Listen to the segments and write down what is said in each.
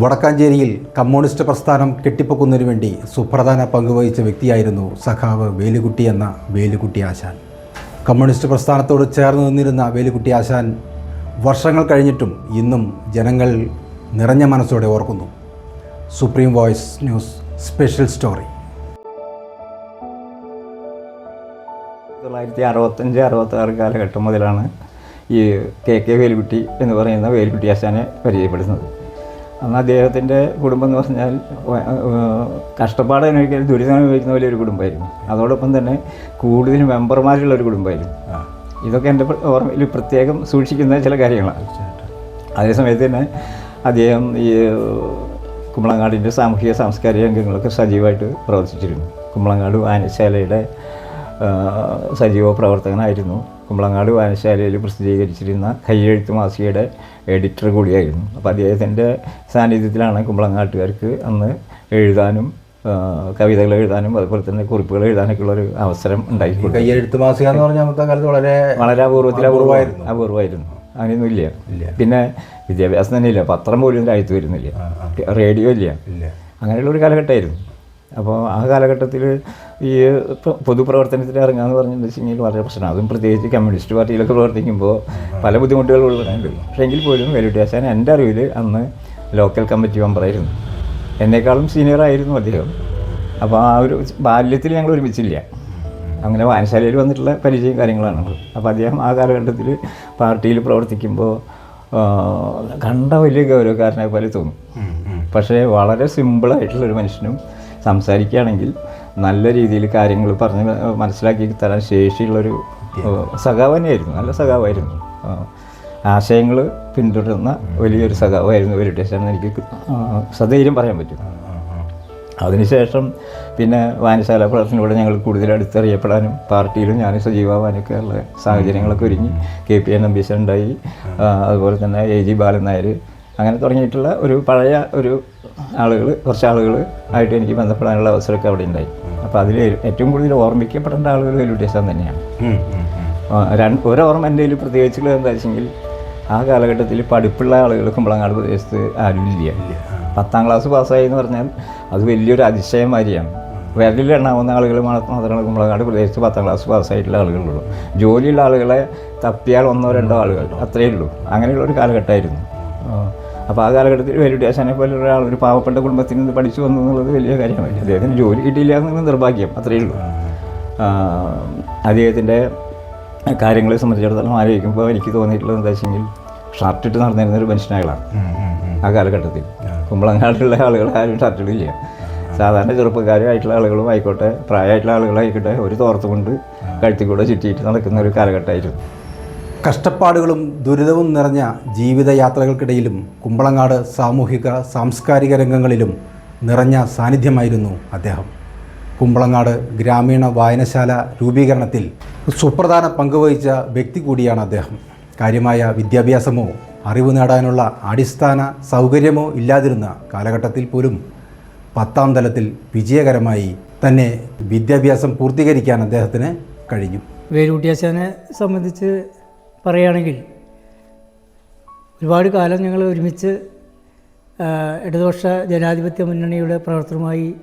വടക്കാഞ്ചേരിയിൽ communist പ്രസ്ഥാനം കെട്ടിപ്പൊക്കുന്നതിനു വേണ്ടി സുപ്രധാന പങ്കുവഹിച്ച വ്യക്തിയായിരുന്നു സഖാവ് വേലുകുട്ടി എന്ന വേലുകുട്ടി ആശാൻ. കമ്മ്യൂണിസ്റ്റ് പ്രസ്ഥാനത്തോട് ചേർന്ന് നിന്നിരുന്ന വേലുകുട്ടി ആശാൻ വർഷങ്ങൾ കഴിഞ്ഞിട്ടും ഇന്നും ജനങ്ങൾ നിറഞ്ഞ മനസ്സോടെ ഓർക്കുന്നു. Supreme Voice News special story. തൊള്ളായിരത്തി അറുപത്തഞ്ച് അറുപത്താറ് കാലഘട്ടം മുതലാണ് ഈ കെ കെ വേലുകുട്ടി എന്ന് പറയുന്ന വേലുകുട്ടി ആശാനെ പരിചയപ്പെടുത്തുന്നത്. അന്ന് അദ്ദേഹത്തിന്റെ കുടുംബം എന്ന് പറഞ്ഞാൽ കഷ്ടപ്പാട് അനുഭവിക്കാൻ ദുരിതം അനുഭവിക്കുന്ന വലിയൊരു കുടുംബമായിരുന്നു. അതോടൊപ്പം തന്നെ കൂടുതൽ മെമ്പർമാരുള്ള ഒരു കുടുംബമായിരുന്നു. ഇതൊക്കെ എന്റെ ഓർമ്മയിൽ പ്രത്യേകം സൂക്ഷിക്കുന്ന ചില കാര്യങ്ങളാണ്. അതേസമയത്ത് തന്നെ അദ്ദേഹം ഈ കുമ്പളങ്ങാടിന്റെ സാമൂഹിക സാംസ്കാരിക രംഗങ്ങളൊക്കെ സജീവമായിട്ട് പ്രവർത്തിച്ചിരുന്നു. കുമ്പളങ്ങാട് വായനശാലയുടെ സജീവ പ്രവർത്തകനായിരുന്നു. കുമ്പളങ്ങാട് വായനശാലയിൽ പ്രസിദ്ധീകരിച്ചിരുന്ന കയ്യെഴുത്ത് മാസികയുടെ എഡിറ്റർ കൂടിയായിരുന്നു. അപ്പോൾ അദ്ദേഹത്തിന്റെ സാന്നിധ്യത്തിലാണ് കുമ്പളങ്ങാട്ടുകാർക്ക് അന്ന് എഴുതാനും കവിതകൾ എഴുതാനും അതുപോലെ തന്നെ കുറിപ്പുകൾ എഴുതാനൊക്കെ ഉള്ളൊരു അവസരം ഉണ്ടായി. കയ്യെഴുത്ത് മാസിക എന്ന് പറഞ്ഞാൽ അന്നത്തെ കാലത്ത് വളരെ വളരെ അപൂർവത്തിൽ അപൂർവമായിരുന്നു. അപൂർവമായിരുന്നു. അങ്ങനെയൊന്നും ഇല്ല. പിന്നെ വിദ്യാഭ്യാസം തന്നെ ഇല്ല പത്രം പോലും രാജ്യത്ത് വരുന്നില്ല. റേഡിയോ ഇല്ല. ഇല്ല. അങ്ങനെയുള്ള ഒരു കാലഘട്ടമായിരുന്നു. അപ്പോൾ ആ കാലഘട്ടത്തിൽ ഈ പ്ര- പൊതുപ്രവർത്തനത്തിൽ ഇറങ്ങാന്ന് പറഞ്ഞിട്ടുണ്ടെങ്കിൽ വളരെ പ്രശ്നമാണ്. അതും പ്രത്യേകിച്ച് കമ്മ്യൂണിസ്റ്റ് പാർട്ടിയിലൊക്കെ പ്രവർത്തിക്കുമ്പോൾ പല ബുദ്ധിമുട്ടുകളുള്ളതുണ്ട് പക്ഷേ എങ്കിൽ പോലും വെലുട്ടിയാശാൻ എന്റെ അറിവിൽ അന്ന് ലോക്കൽ കമ്മിറ്റി മെമ്പറായിരുന്നു എന്നെക്കാളും സീനിയർ ആയിരുന്നു അദ്ദേഹം. അപ്പോൾ ആ ഒരു ബാല്യത്തിൽ ഞങ്ങൾ ഒരുമിച്ചില്ല. അങ്ങനെ വായനശാലയിൽ വന്നിട്ടുള്ള പരിചയം കാര്യങ്ങളാണ്. അപ്പോൾ അദ്ദേഹം ആ കാലഘട്ടത്തിൽ പാർട്ടിയിൽ പ്രവർത്തിക്കുമ്പോൾ കണ്ട വലിയ ഗൗരവക്കാരനെ പോലെ തോന്നും. പക്ഷേ വളരെ സിമ്പിളായിട്ടുള്ളൊരു മനുഷ്യനും സംസാരിക്കുകയാണെങ്കിൽ നല്ല രീതിയിൽ കാര്യങ്ങൾ പറഞ്ഞ് മനസ്സിലാക്കി തരാൻ ശേഷിയുള്ളൊരു സഖാവ് തന്നെയായിരുന്നു നല്ല സഖാവായിരുന്നു. ആശയങ്ങൾ പിന്തുടരുന്ന വലിയൊരു സഖാവായിരുന്നു ഒരു എന്ന് എനിക്ക് സധൈര്യം പറയാൻ പറ്റും. അതിനുശേഷം പിന്നെ വായനശാല പ്രവർത്തനത്തിലൂടെ ഞങ്ങൾ കൂടുതൽ അടുത്തറിയപ്പെടാനും പാർട്ടിയിലും ഞാൻ സജീവമാവാനൊക്കെ ഉള്ള സാഹചര്യങ്ങളൊക്കെ ഒരുങ്ങി. കെ പി എൻ അംബീഷൻ ഉണ്ടായി അതുപോലെ തന്നെ എ ജി ബാലൻ നായർ. അങ്ങനെ തുടങ്ങിയിട്ടുള്ള ഒരു പഴയ ഒരു ആളുകൾ കുറച്ച് ആളുകൾ ആയിട്ട് എനിക്ക് ബന്ധപ്പെടാനുള്ള അവസരമൊക്കെ അവിടെ ഉണ്ടായി. അപ്പോൾ അതിൽ ഏറ്റവും കൂടുതൽ ഓർമ്മിക്കപ്പെടേണ്ട ആളുകൾ വെല്ലുവിളിച്ചാൻ തന്നെയാണ്. രണ്ട് ഒരോർമ്മ എന്റെ കയ്യിൽ പ്രത്യേകിച്ചുള്ളത് എന്താ വെച്ചെങ്കിൽ ആ കാലഘട്ടത്തിൽ പഠിപ്പുള്ള ആളുകൾ കുമ്പളങ്ങാട് പ്രദേശത്ത് ആരും ഇല്ല. പത്താം ക്ലാസ് പാസ്സായി എന്ന് പറഞ്ഞാൽ അത് വലിയൊരു അതിശയമാരിയാണ് വിരലിൽ എണ്ണാവുന്ന ആളുകൾ മാത്രമാണ് കുമ്പളങ്ങാട് പ്രദേശത്ത് പത്താം ക്ലാസ് പാസ്സായിട്ടുള്ള ആളുകളുള്ളൂ. ജോലിയുള്ള ആളുകളെ തപ്പിയാൽ ഒന്നോ രണ്ടോ ആളുകൾ അത്രയേ ഉള്ളൂ. അങ്ങനെയുള്ള ഒരു കാലഘട്ടമായിരുന്നു. അപ്പോൾ ആ കാലഘട്ടത്തിൽ വെല്ലുവിളിയാശാനെ പോലെ ഒരാൾ ഒരു പാവപ്പെട്ട കുടുംബത്തിൽ നിന്ന് പഠിച്ചു വന്നു എന്നുള്ളത് വലിയ കാര്യമാണ്. അദ്ദേഹത്തിന് ജോലി കിട്ടിയില്ല എന്നുള്ള നിർഭാഗ്യം അത്രയേ ഉള്ളൂ. അദ്ദേഹത്തിന്റെ കാര്യങ്ങളെ സംബന്ധിച്ചിടത്തോളം ആലോചിക്കുമ്പോൾ എനിക്ക് തോന്നിയിട്ടുള്ളത് എന്താ വെച്ചെങ്കിൽ ഷർട്ടിട്ട് നടന്നിരുന്ന ഒരു മനുഷ്യനായാളാണ്. ആ കാലഘട്ടത്തിൽ. കുമ്പളങ്ങാട്ടിലുള്ള ആളുകൾ ആരും ഷർട്ടിടില്ല സാധാരണ ചെറുപ്പക്കാരായിട്ടുള്ള ആളുകളും ആയിക്കോട്ടെ പ്രായമായിട്ടുള്ള ആളുകളായിക്കോട്ടെ ഒരു തോർത്തുകൊണ്ട് കഴുത്തിക്കൂടെ ചുറ്റിയിട്ട് നടക്കുന്ന ഒരു കാലഘട്ടമായിരുന്നു. കഷ്ടപ്പാടുകളും ദുരിതവും നിറഞ്ഞ ജീവിതയാത്രകൾക്കിടയിലും കുമ്പളങ്ങാട് സാമൂഹിക സാംസ്കാരിക രംഗങ്ങളിലും നിറഞ്ഞ സാന്നിധ്യമായിരുന്നു അദ്ദേഹം. കുമ്പളങ്ങാട് ഗ്രാമീണ വായനശാല രൂപീകരണത്തിൽ സുപ്രധാന പങ്കുവഹിച്ച വ്യക്തി കൂടിയാണ് അദ്ദേഹം. കാര്യമായ വിദ്യാഭ്യാസമോ അറിവ് നേടാനുള്ള അടിസ്ഥാന സൗകര്യമോ ഇല്ലാതിരുന്ന കാലഘട്ടത്തിൽ പോലും പത്താം തലത്തിൽ വിജയകരമായി തന്നെ വിദ്യാഭ്യാസം പൂർത്തീകരിക്കാൻ അദ്ദേഹത്തിന് കഴിഞ്ഞു. വേരൂട്ടിയച്ചനെ സംബന്ധിച്ച് പറയുകയാണെങ്കിൽ ഒരുപാട് കാലം ഞങ്ങൾ ഒരുമിച്ച് ഇടതുപക്ഷ ജനാധിപത്യ മുന്നണിയുടെ പ്രവർത്തനമായി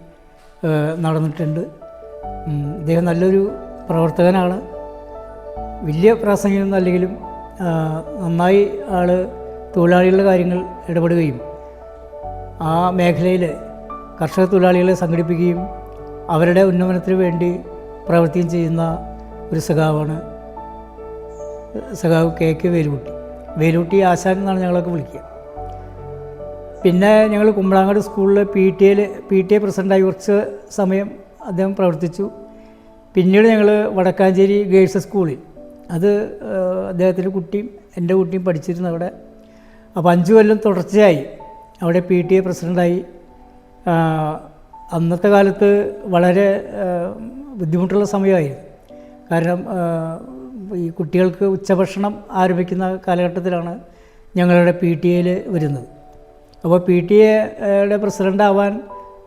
നടന്നിട്ടുണ്ട്. ഇദ്ദേഹം നല്ലൊരു പ്രവർത്തകനാണ്. വലിയ പ്രാസംഗികമൊന്നും അല്ലെങ്കിലും നന്നായി ആൾ തൊഴിലാളികളുടെ കാര്യങ്ങൾ ഇടപെടുകയും ആ മേഖലയിൽ കർഷക തൊഴിലാളികളെ സംഘടിപ്പിക്കുകയും അവരുടെ ഉന്നമനത്തിന് വേണ്ടി പ്രവർത്തിക്കുകയും ചെയ്യുന്ന ഒരു സഖാവാണ് സഖാവ് കെ കെ വേലുകുട്ടി. വേലുകുട്ടി ആശാൻ എന്നാണ് ഞങ്ങളൊക്കെ വിളിക്കുക. പിന്നെ ഞങ്ങൾ കുമ്പളാങ്ങാട് സ്കൂളിൽ പി ടി എയിൽ പി ടി എ പ്രസിഡന്റായി കുറച്ച് സമയം അദ്ദേഹം പ്രവർത്തിച്ചു. പിന്നീട് ഞങ്ങൾ വടക്കാഞ്ചേരി ഗേൾസ് സ്കൂളിൽ. അത് അദ്ദേഹത്തിന്റെ കുട്ടിയും എന്റെ കുട്ടിയും പഠിച്ചിരുന്നു അവിടെ. അപ്പോൾ അഞ്ച് കൊല്ലം തുടർച്ചയായി അവിടെ പി ടി എ പ്രസിഡന്റായി അന്നത്തെ കാലത്ത് വളരെ ബുദ്ധിമുട്ടുള്ള സമയമായിരുന്നു. കാരണം ഈ കുട്ടികൾക്ക് ഉച്ചഭക്ഷണം ആരംഭിക്കുന്ന കാലഘട്ടത്തിലാണ് ഞങ്ങളുടെ പി ടി എയിൽ വരുന്നത്. അപ്പോൾ പി ടി എയുടെ പ്രസിഡന്റ് ആവാൻ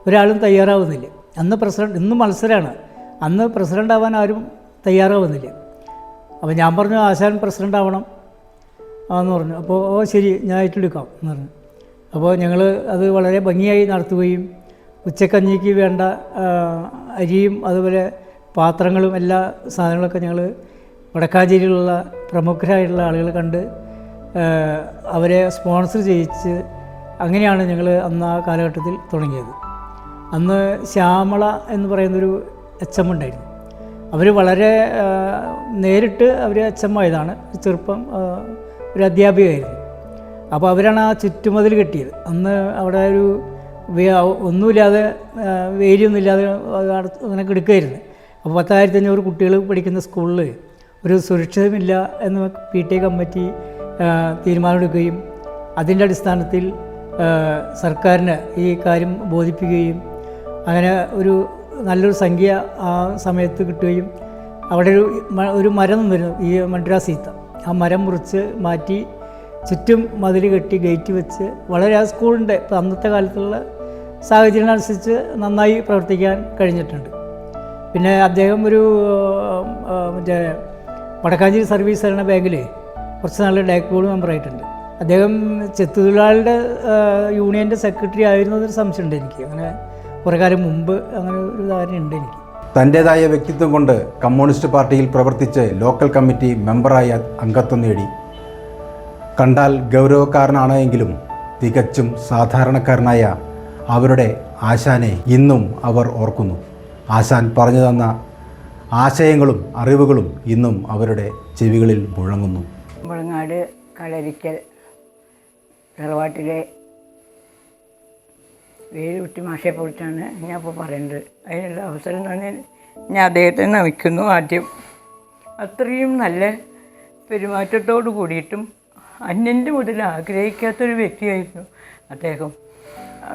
ഒരാളും തയ്യാറാവുന്നില്ല. അന്ന് പ്രസിഡന്റ് ഇന്ന് മത്സരമാണ് അന്ന് പ്രസിഡന്റ് ആവാൻ ആരും തയ്യാറാവുന്നില്ല. അപ്പോൾ ഞാൻ പറഞ്ഞു ആശാൻ പ്രസിഡന്റ് ആവണം. എന്ന് പറഞ്ഞു. അപ്പോൾ ഓ ശരി ഞാൻ ഏറ്റെടുക്കാം. എന്ന് പറഞ്ഞു. അപ്പോൾ ഞങ്ങൾ അത് വളരെ ഭംഗിയായി നടത്തുകയും ഉച്ചക്കഞ്ഞിക്ക് വേണ്ട അരിയും അതുപോലെ പാത്രങ്ങളും എല്ലാ സാധനങ്ങളൊക്കെ ഞങ്ങൾ വടക്കാഞ്ചേരിയിലുള്ള പ്രമുഖരായിട്ടുള്ള ആളുകളെ കണ്ട് അവരെ സ്പോൺസർ ചെയ്യിച്ച് അങ്ങനെയാണ് ഞങ്ങൾ അന്ന് ആ കാലഘട്ടത്തിൽ തുടങ്ങിയത്. അന്ന് ശ്യാമള എന്ന് പറയുന്നൊരു എച്ച് എം ഉണ്ടായിരുന്നു അവർ വളരെ നേരിട്ട് അവർ എച്ച് എം ആയതാണ് ചെറുപ്പം ഒരു അധ്യാപികയായിരുന്നു. അപ്പോൾ അവരാണ് ആ ചുറ്റുമതിൽ കെട്ടിയത്. അന്ന് അവിടെ ഒരു ഒന്നുമില്ലാതെ വേരിയൊന്നുമില്ലാതെ അങ്ങനെ കിടക്കുകയായിരുന്നു. അപ്പോൾ പത്തായിരത്തി അഞ്ഞൂറ് കുട്ടികൾ പഠിക്കുന്ന സ്കൂളിൽ ഒരു സുരക്ഷിതമില്ല എന്ന് പി ടി കമ്മിറ്റി തീരുമാനമെടുക്കുകയും അതിന്റെ അടിസ്ഥാനത്തിൽ സർക്കാരിന് ഈ കാര്യം ബോധിപ്പിക്കുകയും അങ്ങനെ ഒരു നല്ലൊരു സംഖ്യ ആ സമയത്ത് കിട്ടുകയും അവിടെ ഒരു ഒരു മരം നിന്നിരുന്നു ഈ മഡ്രാസ് ഈത്ത ആ മരം മുറിച്ച് മാറ്റി ചുറ്റും മതിൽ കെട്ടി ഗേറ്റ് വെച്ച് വളരെ ആ സ്കൂളിന്റെ അന്നത്തെ കാലത്തുള്ള സാഹചര്യങ്ങളനുസരിച്ച് നന്നായി പ്രവർത്തിക്കാൻ കഴിഞ്ഞിട്ടുണ്ട്. പിന്നെ അദ്ദേഹം ഒരു മറ്റേ വടക്കാഞ്ചേരി സർവീസ് സഹകരണ ബാങ്കിൽ കുറച്ച് നാൾ ഡയറക്ട് ബോർഡ് മെമ്പറായിട്ടുണ്ട്. അദ്ദേഹം ചെത്തുതൊഴിലാളിയുടെ യൂണിയന്റെ സെക്രട്ടറി ആയിരുന്നതൊരു സംശയമുണ്ട് എനിക്ക്. അങ്ങനെ കുറേ കാലം മുമ്പ് അങ്ങനെ ഒരു ധാരണയുണ്ട് എനിക്ക്. തന്റേതായ വ്യക്തിത്വം കൊണ്ട് കമ്മ്യൂണിസ്റ്റ് പാർട്ടിയിൽ പ്രവർത്തിച്ച് ലോക്കൽ കമ്മിറ്റി മെമ്പറായി അംഗത്വം നേടി. കണ്ടാൽ ഗൗരവക്കാരനാണ് എങ്കിലും തികച്ചും സാധാരണക്കാരനായ അവരുടെ ആശാനെ ഇന്നും അവർ ഓർക്കുന്നു. ആശാൻ പറഞ്ഞു തന്ന ആശയങ്ങളും അറിവുകളും ഇന്നും അവരുടെ ചെവികളിൽ മുഴങ്ങുന്നു. മുളങ്ങാട് കളരിക്കൽ തറവാട്ടിലെ വേലുകുട്ടി മാഷയെ കുറിച്ചാണ് ഞാൻ ഇപ്പോൾ പറയുന്നത് അതിനുള്ള അവസരം തന്നെ ഞാൻ അദ്ദേഹത്തെ നമിക്കുന്നു ആദ്യം. അത്രയും നല്ല പെരുമാറ്റത്തോട് കൂടിയിട്ടും അന്യന്റെ മുതൽ ആഗ്രഹിക്കാത്തൊരു വ്യക്തിയായിരുന്നു അദ്ദേഹം.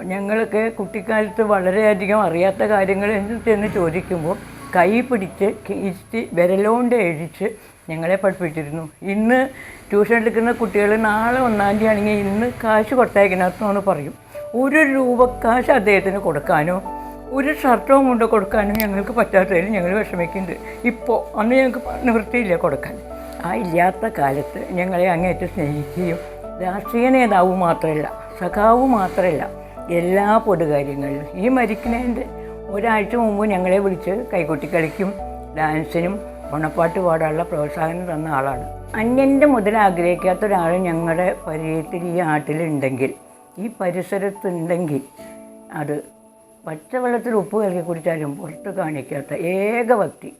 ഞങ്ങളൊക്കെ കുട്ടിക്കാലത്ത് വളരെയധികം അറിയാത്ത കാര്യങ്ങൾ എന്ന് ചോദിക്കുമ്പോൾ കൈ പിടിച്ച് ഇരുത്തി വിരലോണ്ട് എഴിച്ച് ഞങ്ങളെ പഠിപ്പിച്ചിരുന്നു. ഇന്ന് ട്യൂഷൻ എടുക്കുന്ന കുട്ടികൾ നാളെ ഒന്നാം തീയതി ആണെങ്കിൽ ഇന്ന് കാശ് കൊടുത്തയക്കണത്തെന്ന് പറയും. ഒരു രൂപ കാശ് അദ്ദേഹത്തിന് കൊടുക്കാനോ ഒരു ഷർട്ടോ മുണ്ടോ കൊടുക്കാനോ ഞങ്ങൾക്ക് പറ്റാത്തതിൽ ഞങ്ങൾ വിഷമിക്കുന്നുണ്ട്. ഇപ്പോൾ അന്ന് ഞങ്ങൾക്ക് നിവൃത്തിയില്ല കൊടുക്കാൻ. ആ ഇല്ലാത്ത കാലത്ത് ഞങ്ങളെ അങ്ങേറ്റം സ്നേഹിക്കുകയും രാഷ്ട്രീയ നേതാവ് മാത്രമല്ല സഖാവ് മാത്രമല്ല എല്ലാ പൊതുകാര്യങ്ങളിലും. ഈ മരിക്കുന്നതിന്റെ ഒരാഴ്ച മുമ്പ് ഞങ്ങളെ വിളിച്ച് കൈകൊട്ടി കളിക്കും ഡാൻസിനും ഓണപ്പാട്ട് പാടാനുള്ള പ്രോത്സാഹനം തന്ന ആളാണ്. അന്യന്റെ മുതൽ ആഗ്രഹിക്കാത്ത ഒരാൾ ഞങ്ങളുടെ പരിചയത്തിൽ ഈ നാട്ടിലുണ്ടെങ്കിൽ ഈ പരിസരത്തുണ്ടെങ്കിൽ അത് പച്ചവെള്ളത്തിൽ ഉപ്പ് കലക്കി കുടിച്ചാലും പുറത്ത് കാണിക്കാത്ത ഏക വ്യക്തി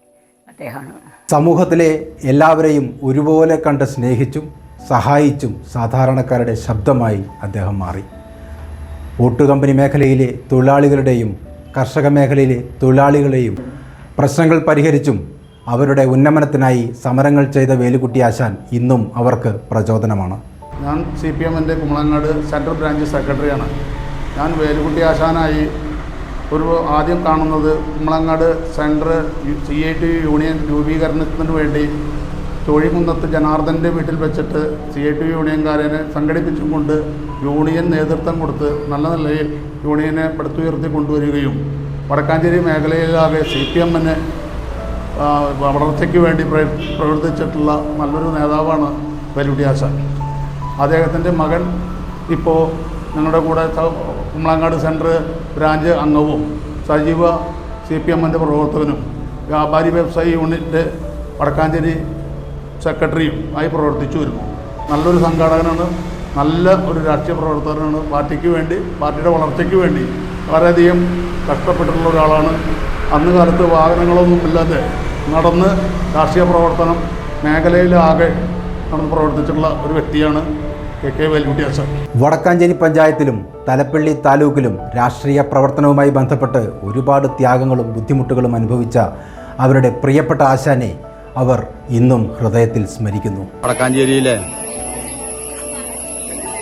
അദ്ദേഹമാണ്. സമൂഹത്തിലെ എല്ലാവരെയും ഒരുപോലെ കണ്ട് സ്നേഹിച്ചും സഹായിച്ചും സാധാരണക്കാരുടെ ശബ്ദമായി അദ്ദേഹം മാറി. ഓട്ടുകമ്പനി മേഖലയിലെ തൊഴിലാളികളുടെയും കർഷക മേഖലയിലെ തൊഴിലാളികളെയും പ്രശ്നങ്ങൾ പരിഹരിച്ചും അവരുടെ ഉന്നമനത്തിനായി സമരങ്ങൾ ചെയ്ത വേലുക്കുട്ടി ആശാൻ ഇന്നും അവർക്ക് പ്രചോദനമാണ്. ഞാൻ സി പി എമ്മിന്റെ കുമ്പളങ്ങാട് സെൻട്രൽ ബ്രാഞ്ച് സെക്രട്ടറിയാണ്. ഞാൻ വേലുകുട്ടി ആശാനായി ഒരു ആദ്യം കാണുന്നത് Kumbalangad central C I T union രൂപീകരണത്തിന് വേണ്ടി തൊഴികുന്നത്ത് ജനാർദ്ദന്റെ വീട്ടിൽ വെച്ചിട്ട് സി ഐ ടി യൂണിയൻകാരനെ സംഘടിപ്പിച്ചും കൊണ്ട് യൂണിയൻ നേതൃത്വം കൊടുത്ത് നല്ല നിലയിൽ യൂണിയനെ പടുത്തുയർത്തി കൊണ്ടുവരികയും വടക്കാഞ്ചേരി മേഖലയിലാകെ സി പി എമ്മിന് വളർച്ചയ്ക്ക് വേണ്ടി പ്രവർത്തിച്ചിട്ടുള്ള നല്ലൊരു നേതാവാണ് വേലുകുട്ടി ആശാൻ അദ്ദേഹത്തിന്റെ മകൻ ഇപ്പോൾ ഞങ്ങളുടെ കൂടെ കുമ്പളങ്ങാട് സെന്റർ ബ്രാഞ്ച് അംഗവും സജീവ സി പി എമ്മിന്റെ പ്രവർത്തകനും വ്യാപാരി വ്യവസായി യൂണിറ്റ് വടക്കാഞ്ചേരി സെക്രട്ടറിയും ആയി പ്രവർത്തിച്ചു വരുന്നു. നല്ലൊരു സംഘാടകനാണ് നല്ല ഒരു രാഷ്ട്രീയ പ്രവർത്തകനാണ്. പാർട്ടിക്ക് വേണ്ടി പാർട്ടിയുടെ വളർച്ചയ്ക്ക് വേണ്ടി വളരെയധികം കഷ്ടപ്പെട്ടിട്ടുള്ള ഒരാളാണ്. അന്ന് കാലത്ത് വാഹനങ്ങളൊന്നും ഇല്ലാതെ നടന്ന് രാഷ്ട്രീയ പ്രവർത്തനം മേഖലയിലാകെ നടന്ന് പ്രവർത്തിച്ചിട്ടുള്ള ഒരു വ്യക്തിയാണ് കെ കെ വേലുകുട്ടി അച്ഛൻ വടക്കാഞ്ചേരി പഞ്ചായത്തിലും തലപ്പള്ളി താലൂക്കിലും രാഷ്ട്രീയ പ്രവർത്തനവുമായി ബന്ധപ്പെട്ട് ഒരുപാട് ത്യാഗങ്ങളും ബുദ്ധിമുട്ടുകളും അനുഭവിച്ച അവരുടെ പ്രിയപ്പെട്ട ആശാനെ അവർ ഇന്നും ഹൃദയത്തിൽ സ്മരിക്കുന്നു. വടക്കാഞ്ചേരിയിലെ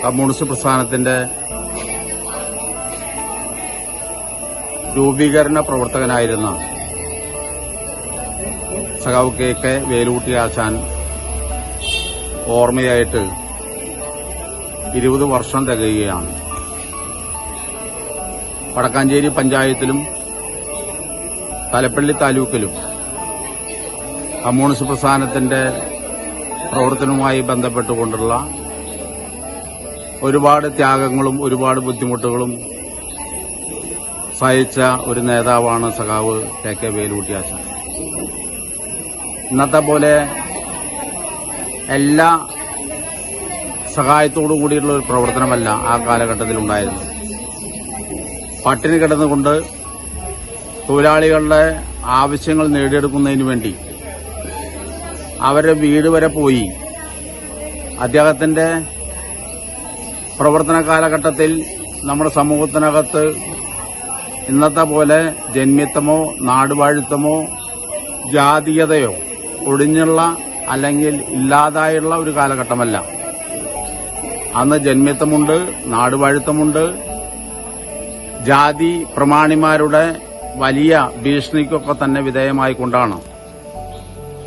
കമ്മ്യൂണിസ്റ്റ് പ്രസ്ഥാനത്തിന്റെ രൂപീകരണ പ്രവർത്തകനായിരുന്ന സഖാവ് കെ കെ വേലുകുട്ടി ആശാൻ ഓർമ്മയായിട്ട് ഇരുപത് വർഷം തികയുകയാണ്. വടക്കാഞ്ചേരി പഞ്ചായത്തിലും തലപ്പള്ളി താലൂക്കിലും കമ്മ്യൂണിസ്റ്റ് പ്രസ്ഥാനത്തിന്റെ പ്രവർത്തനവുമായി ബന്ധപ്പെട്ടുകൊണ്ടുള്ള ഒരുപാട് ത്യാഗങ്ങളും ഒരുപാട് ബുദ്ധിമുട്ടുകളും സഹിച്ച ഒരു നേതാവാണ് സഖാവ് കെ കെ വേലുകുട്ടി ആശാൻ ഇന്നത്തെ പോലെ എല്ലാ സഹായത്തോടു കൂടിയിട്ടുള്ള ഒരു പ്രവർത്തനമല്ല ആ കാലഘട്ടത്തിൽ ഉണ്ടായിരുന്നത്. പട്ടിണി കിടന്നുകൊണ്ട് തൊഴിലാളികളുടെ ആവശ്യങ്ങൾ നേടിയെടുക്കുന്നതിന് വേണ്ടി അവരുടെ വീട് വരെ പോയി. അദ്ദേഹത്തിന്റെ പ്രവർത്തന കാലഘട്ടത്തിൽ നമ്മുടെ സമൂഹത്തിനകത്ത് ഇന്നത്തെ പോലെ ജന്മിത്തമോ നാടുവാഴിത്തമോ ജാതീയതയോ ഒടിഞ്ഞുള്ള അല്ലെങ്കിൽ ഇല്ലാതായുള്ള ഒരു കാലഘട്ടമല്ല. അന്ന് ജന്മിത്തമുണ്ട് നാടുവാഴിത്തമുണ്ട്. ജാതി പ്രമാണിമാരുടെ വലിയ ഭീഷണിക്കൊക്കെ തന്നെ വിധേയമായിക്കൊണ്ടാണ്.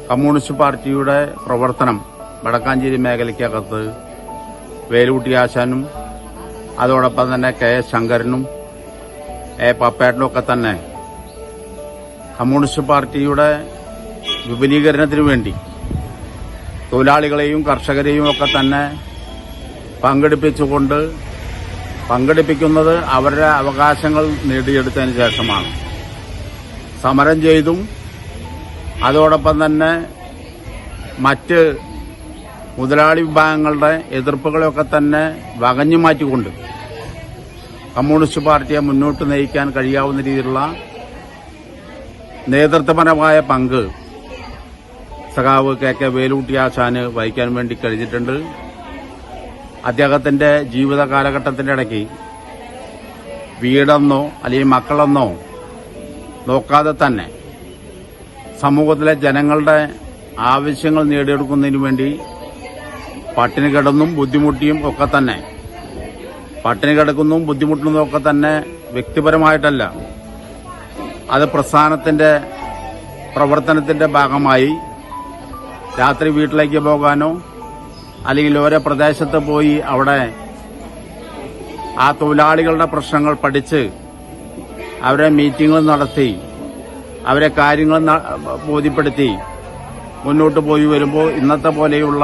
കമ്മ്യൂണിസ്റ്റ് പാർട്ടിയുടെ പ്രവർത്തനം വടക്കാഞ്ചേരി മേഖലയ്ക്കകത്ത് വേലുകുട്ടി ആശാനും അതോടൊപ്പം തന്നെ കെ എസ് ശങ്കരനും എ പപ്പേട്ടനും ഒക്കെ തന്നെ കമ്മ്യൂണിസ്റ്റ് പാർട്ടിയുടെ വിപുലീകരണത്തിനു വേണ്ടി തൊഴിലാളികളെയും കർഷകരെയും ഒക്കെ തന്നെ പങ്കെടുപ്പിച്ചുകൊണ്ട് പങ്കെടുപ്പിക്കുന്നത് അവരുടെ അവകാശങ്ങൾ നേടിയെടുത്തതിന് ശേഷമാണ്. സമരം ചെയ്തും അതോടൊപ്പം തന്നെ മറ്റ് മുതലാളി വിഭാഗങ്ങളുടെ എതിർപ്പുകളെയൊക്കെ തന്നെ വകഞ്ഞു മാറ്റിക്കൊണ്ട് കമ്മ്യൂണിസ്റ്റ് പാർട്ടിയെ മുന്നോട്ട് നയിക്കാൻ കഴിയാവുന്ന രീതിയിലുള്ള നേതൃത്വപരമായ പങ്ക് സഖാവ് കെ കെ വേലൂട്ടി ആശാന് വഹിക്കാൻ വേണ്ടി കഴിഞ്ഞിട്ടുണ്ട്. അദ്ദേഹത്തിന്റെ ജീവിത കാലഘട്ടത്തിന്റെ ഇടയ്ക്ക് വീടെന്നോ അല്ലെങ്കിൽ മക്കളെന്നോ നോക്കാതെ തന്നെ സമൂഹത്തിലെ ജനങ്ങളുടെ ആവശ്യങ്ങൾ നേടിയെടുക്കുന്നതിനു വേണ്ടി പട്ടിണി കിടന്നും ബുദ്ധിമുട്ടിയും ഒക്കെ തന്നെ. പട്ടിണി കിടക്കുന്നതും ബുദ്ധിമുട്ടുന്നതും ഒക്കെ തന്നെ വ്യക്തിപരമായിട്ടല്ല. അത് പ്രസ്ഥാനത്തിന്റെ പ്രവർത്തനത്തിന്റെ ഭാഗമായി രാത്രി വീട്ടിലേക്ക് പോകാനോ അല്ലെങ്കിൽ ഓരോ പ്രദേശത്ത് പോയി അവിടെ ആ തൊഴിലാളികളുടെ പ്രശ്നങ്ങൾ പഠിച്ച് അവരെ മീറ്റിംഗുകൾ നടത്തി അവരെ കാര്യങ്ങൾ ബോധ്യപ്പെടുത്തി മുന്നോട്ട് പോയി വരുമ്പോൾ ഇന്നത്തെ പോലെയുള്ള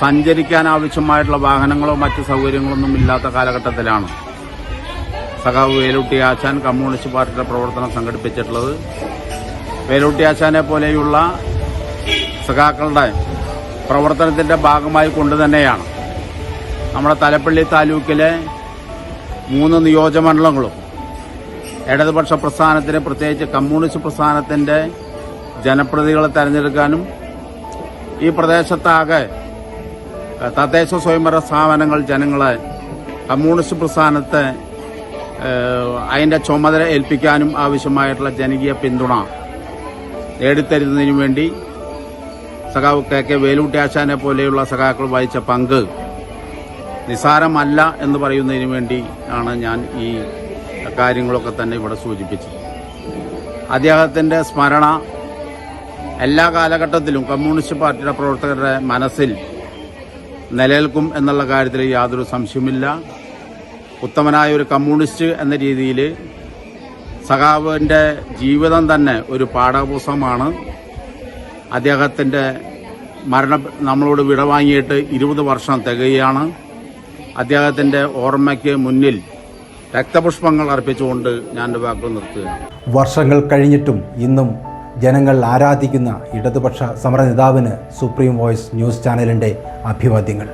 സഞ്ചരിക്കാൻ ആവശ്യമായിട്ടുള്ള വാഹനങ്ങളോ മറ്റ് സൗകര്യങ്ങളൊന്നും ഇല്ലാത്ത കാലഘട്ടത്തിലാണ് സഖാവ് വേലുട്ടി ആശാൻ കമ്മ്യൂണിസ്റ്റ് പാർട്ടിയുടെ പ്രവർത്തനം സംഘടിപ്പിച്ചിട്ടുള്ളത്. വേലുട്ടി ആശാനെ പോലെയുള്ള സഖാക്കളുടെ പ്രവർത്തനത്തിന്റെ ഭാഗമായി കൊണ്ട് തന്നെയാണ്. നമ്മുടെ തലപ്പള്ളി താലൂക്കിലെ മൂന്ന് നിയോജകമണ്ഡലങ്ങളും ഇടതുപക്ഷ പ്രസ്ഥാനത്തിന് പ്രത്യേകിച്ച് കമ്മ്യൂണിസ്റ്റ് പ്രസ്ഥാനത്തിന്റെ ജനപ്രതികളെ തെരഞ്ഞെടുക്കാനും ഈ പ്രദേശത്താകെ തദ്ദേശ സ്വയംഭരണ സ്ഥാപനങ്ങൾ ജനങ്ങളെ കമ്മ്യൂണിസ്റ്റ് പ്രസ്ഥാനത്തെ അതിന്റെ ചുമതല ഏൽപ്പിക്കാനും ആവശ്യമായിട്ടുള്ള ജനകീയ പിന്തുണ നേടിത്തരുന്നതിനു വേണ്ടി സഖാവ് കെ കെ വേലുട്ടിയാശാനെ പോലെയുള്ള സഖാക്കൾ വഹിച്ച പങ്ക് നിസാരമല്ല എന്ന് പറയുന്നതിന് വേണ്ടി ആണ് ഞാൻ ഈ കാര്യങ്ങളൊക്കെ തന്നെ ഇവിടെ സൂചിപ്പിച്ചു അദ്ദേഹത്തിന്റെ സ്മരണ എല്ലാ കാലഘട്ടത്തിലും കമ്മ്യൂണിസ്റ്റ് പാർട്ടിയുടെ പ്രവർത്തകരുടെ മനസ്സിൽ നിലനിൽക്കും എന്നുള്ള കാര്യത്തിൽ യാതൊരു സംശയമില്ല ഉത്തമനായ ഒരു കമ്മ്യൂണിസ്റ്റ് എന്ന രീതിയിൽ സഖാവിന്റെ ജീവിതം തന്നെ ഒരു പാഠപുസ്തകമാണ്. അദ്ദേഹത്തിന്റെ മരണ നമ്മളോട് വിടവാങ്ങിയിട്ട് ഇരുപത് വർഷം തികയാണ് അദ്ദേഹത്തിന്റെ ഓർമ്മയ്ക്ക് മുന്നിൽ രക്തപുഷ്പങ്ങൾ അർപ്പിച്ചുകൊണ്ട് ഞാൻ എന്റെ വാക്കുകൾ നിർത്തുകയാണ്. വർഷങ്ങൾ കഴിഞ്ഞിട്ടും ഇന്നും ജനങ്ങൾ ആരാധിക്കുന്ന ഇടതുപക്ഷ സമരനേതാവിന് സുപ്രീം വോയിസ് ന്യൂസ് ചാനലിന്റെ അഭിവാദ്യങ്ങൾ.